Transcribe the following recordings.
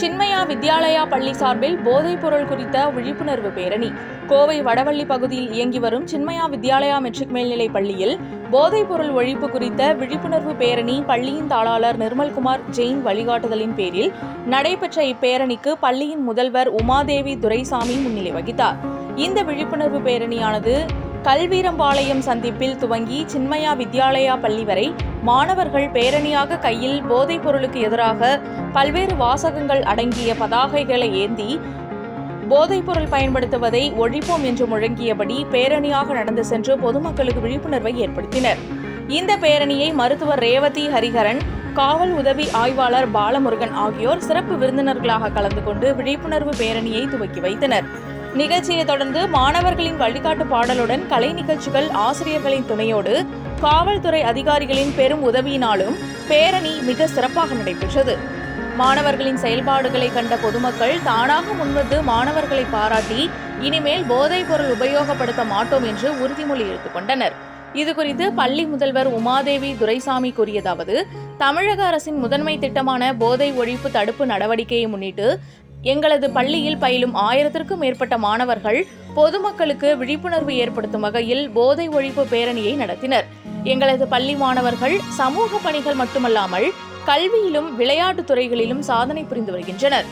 சின்மயா வித்யாலயா பள்ளி சார்பில் போதைப் பொருள் குறித்த விழிப்புணர்வு பேரணி. கோவை வடவள்ளி பகுதியில் இயங்கி வரும் சின்மயா வித்யாலயா மெட்ரிக் மேல்நிலைப் பள்ளியில் போதைப் பொருள் ஒழிப்பு குறித்த விழிப்புணர்வு பேரணி பள்ளியின் தாளாளர் நிர்மல்குமார் ஜெயின் வழிகாட்டுதலின் பேரில் நடைபெற்ற இப்பேரணிக்கு பள்ளியின் முதல்வர் உமாதேவி துரைசாமி முன்னிலை வகித்தார். இந்த விழிப்புணர்வு பேரணியானது கல்வீரம்பாளையம் சந்திப்பில் துவங்கி சின்மயா வித்யாலயா பள்ளி வரை மாணவர்கள் பேரணியாக கையில் போதைப் பொருளுக்கு எதிராக பல்வேறு வாசகங்கள் அடங்கிய பதாகைகளை ஏந்தி போதைப்பொருள் பயன்படுத்துவதை ஒழிப்போம் என்று முழங்கியபடி பேரணியாக நடந்து சென்று பொதுமக்களுக்கு விழிப்புணர்வை ஏற்படுத்தினர். இந்த பேரணியை மருத்துவர் ரேவதி ஹரிஹரன் காவல் உதவி ஆய்வாளர் பாலமுருகன் ஆகியோர் சிறப்பு விருந்தினர்களாக கலந்து கொண்டு விழிப்புணர்வு பேரணியை துவக்கி வைத்தனர். நிகழ்ச்சியை தொடர்ந்து மாணவர்களின் வழிகாட்டு பாடலுடன் கலை நிகழ்ச்சிகள் ஆசிரியர்களின் துணையோடு காவல்துறை அதிகாரிகளின் பெரும் உதவியினாலும் பேரணி மிக சிறப்பாக நடைபெற்றது. மாணவர்களின் செயல்பாடுகளை கண்ட பொதுமக்கள் தானாக முன்வந்து மாணவர்களை பாராட்டி இனிமேல் போதைப் பொருள் உபயோகப்படுத்த மாட்டோம் என்று உறுதிமொழி எடுத்துக்கொண்டனர் இதுகுறித்து பள்ளி முதல்வர் உமாதேவி துரைசாமி கூறியதாவது தமிழக அரசின் முதன்மை திட்டமான போதை ஒழிப்பு தடுப்பு நடவடிக்கையை முன்னிட்டு எங்களது பள்ளியில் பயிலும் ஆயிரத்திற்கும் மேற்பட்ட மாணவர்கள் பொதுமக்களுக்கு விழிப்புணர்வு ஏற்படுத்தும் வகையில் போதை ஒழிப்பு பேரணியை நடத்தினர். எங்களது பள்ளி மாணவர்கள் சமூக பணிகள் மட்டுமல்லாமல் கல்வியிலும் விளையாட்டுத் துறைகளிலும் சாதனை புரிந்து வருகின்றனர்.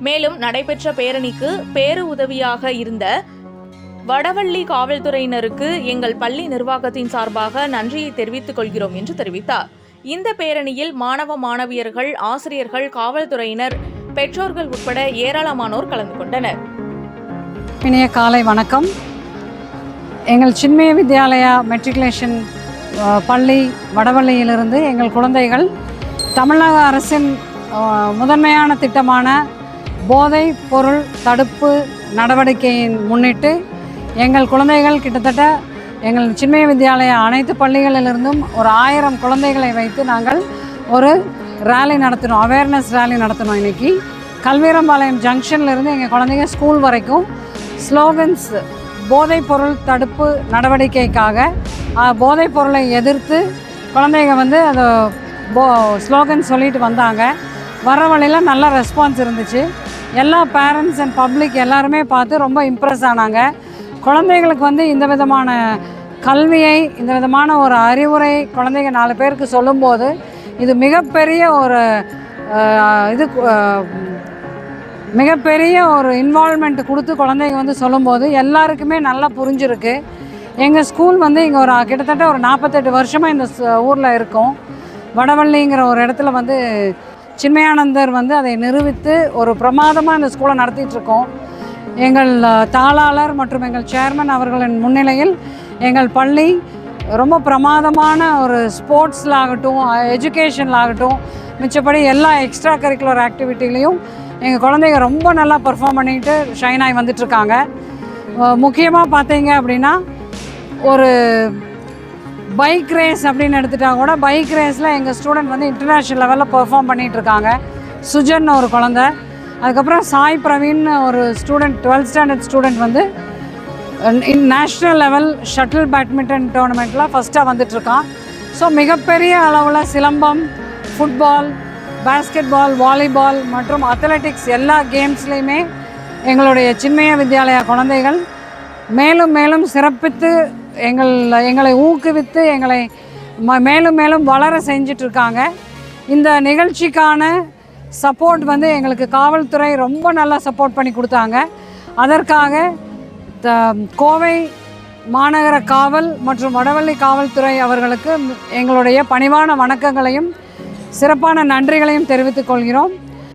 மேலும் நடைபெற்ற பேரணிக்கு பேரு உதவியாக இருந்த வடவள்ளி காவல்துறையினருக்கு எங்கள் பள்ளி நிர்வாகத்தின் சார்பாக நன்றியை தெரிவித்துக் கொள்கிறோம் என்று தெரிவித்தார். இந்த பேரணியில் மாணவ மாணவியர்கள் ஆசிரியர்கள் காவல்துறையினர் பெற்றோர்கள் உட்பட ஏராளமானோர் கலந்து கொண்டனர். இனிய காலை வணக்கம். எங்கள் சின்மய வித்யாலயா மெட்ரிகுலேஷன் பள்ளி வடவள்ளியிலிருந்து எங்கள் குழந்தைகள் தமிழக அரசின் முதன்மையான திட்டமான போதை பொருள் தடுப்பு நடவடிக்கையின் முன்னிட்டு எங்கள் குழந்தைகள் கிட்டத்தட்ட எங்கள் சின்மய வித்யாலயா அனைத்து பள்ளிகளிலிருந்தும் ஒரு ஆயிரம் குழந்தைகளை வைத்து நாங்கள் ஒரு ரேலி நடத்தினோம் அவேர்னஸ் ரேலி நடத்தினோம் இன்னைக்கு. கல்வீரம்பாளையம் ஜங்ஷன்லேருந்து எங்கள் குழந்தைங்க ஸ்கூல் வரைக்கும் ஸ்லோகன்ஸ் போதைப் பொருள் தடுப்பு நடவடிக்கைக்காக ஆஹ், போதைப் பொருளை எதிர்த்து குழந்தைங்க வந்து அதை போ ஸ்லோகன் சொல்லிட்டு வந்தாங்க. வர வழியில் நல்ல ரெஸ்பான்ஸ் இருந்துச்சு. எல்லா பேரண்ட்ஸ் அண்ட் பப்ளிக் எல்லாருமே பார்த்து ரொம்ப இம்ப்ரெஸ் ஆனாங்க. குழந்தைகளுக்கு வந்து இந்த விதமான கல்வியை இந்த விதமான ஒரு அறிவுரை குழந்தைங்க நாலு பேருக்கு சொல்லும்போது இது மிகப்பெரிய ஒரு இது மிகப்பெரிய ஒரு இன்வால்மெண்ட் கொடுத்து குழந்தைங்க வந்து சொல்லும்போது எல்லாருக்குமே நல்லா புரிஞ்சிருக்கு. எங்கள் ஸ்கூல் வந்து இங்கே ஒரு கிட்டத்தட்ட ஒரு நாற்பத்தெட்டு வருஷமாக இந்த ஊரில் இருக்கும். வடவள்ளிங்கிற ஒரு இடத்துல வந்து சின்மயானந்தர் வந்து அதை நிரூபித்து ஒரு பிரமாதமாக இந்த ஸ்கூலை நடத்திட்டுருக்கோம் எங்கள் தாளாளர் மற்றும் எங்கள் சேர்மன் அவர்களின் முன்னிலையில் எங்கள் பள்ளி ரொம்ப பிரமாதமான ஒரு ஸ்போர்ட்ஸில் ஆகட்டும் எஜுகேஷனில் ஆகட்டும் மிச்சப்படி எல்லா எக்ஸ்ட்ரா கரிக்குலர் ஆக்டிவிட்டிலையும் எங்கள் குழந்தைங்க ரொம்ப நல்லா பெர்ஃபார்ம் பண்ணிட்டு ஷைன் ஆகி வந்துட்டுருக்காங்க முக்கியமாக பார்த்தீங்க அப்படின்னா ஒரு பைக் ரேஸ் அப்படின்னு எடுத்துட்டா கூட பைக் ரேஸில் எங்கள் ஸ்டூடெண்ட் வந்து இன்டர்நேஷ்னல் லெவலில் பெர்ஃபார்ம் பண்ணிகிட்ருக்காங்க இருக்காங்க சுஜன் ஒரு குழந்த. அதுக்கப்புறம் சாய் பிரவீன் ஒரு ஸ்டூடெண்ட் டுவெல்த் ஸ்டாண்டர்ட் ஸ்டூடெண்ட் வந்து நேஷ்னல் லெவல் ஷட்டில் பேட்மிண்டன் டோர்னமெண்ட்டில் ஃபஸ்ட்டாக வந்துட்டுருக்கான். ஸோ மிகப்பெரிய அளவில் சிலம்பம் ஃபுட்பால் பாஸ்கெட்பால் வாலிபால் மற்றும் அத்லெட்டிக்ஸ் எல்லா கேம்ஸ்லேயுமே எங்களுடைய சின்மய வித்யாலயா குழந்தைகள் மேலும் மேலும் சிறப்பித்து எங்கள் எங்களை ஊக்குவித்து எங்களை ம மேலும் மேலும் வளர செஞ்சுட்டு இருக்காங்க இந்த நிகழ்ச்சிக்கான சப்போர்ட் வந்து எங்களுக்கு காவல்துறை ரொம்ப நல்லா சப்போர்ட் பண்ணி கொடுத்தாங்க. அதற்காக கோவை மாநகர காவல் மற்றும் வடவள்ளி காவல்துறை அவர்களுக்கு எங்களுடைய பணிவான வணக்கங்களையும் சிறப்பான நன்றிகளையும் தெரிவித்துக் கொள்கிறோம்.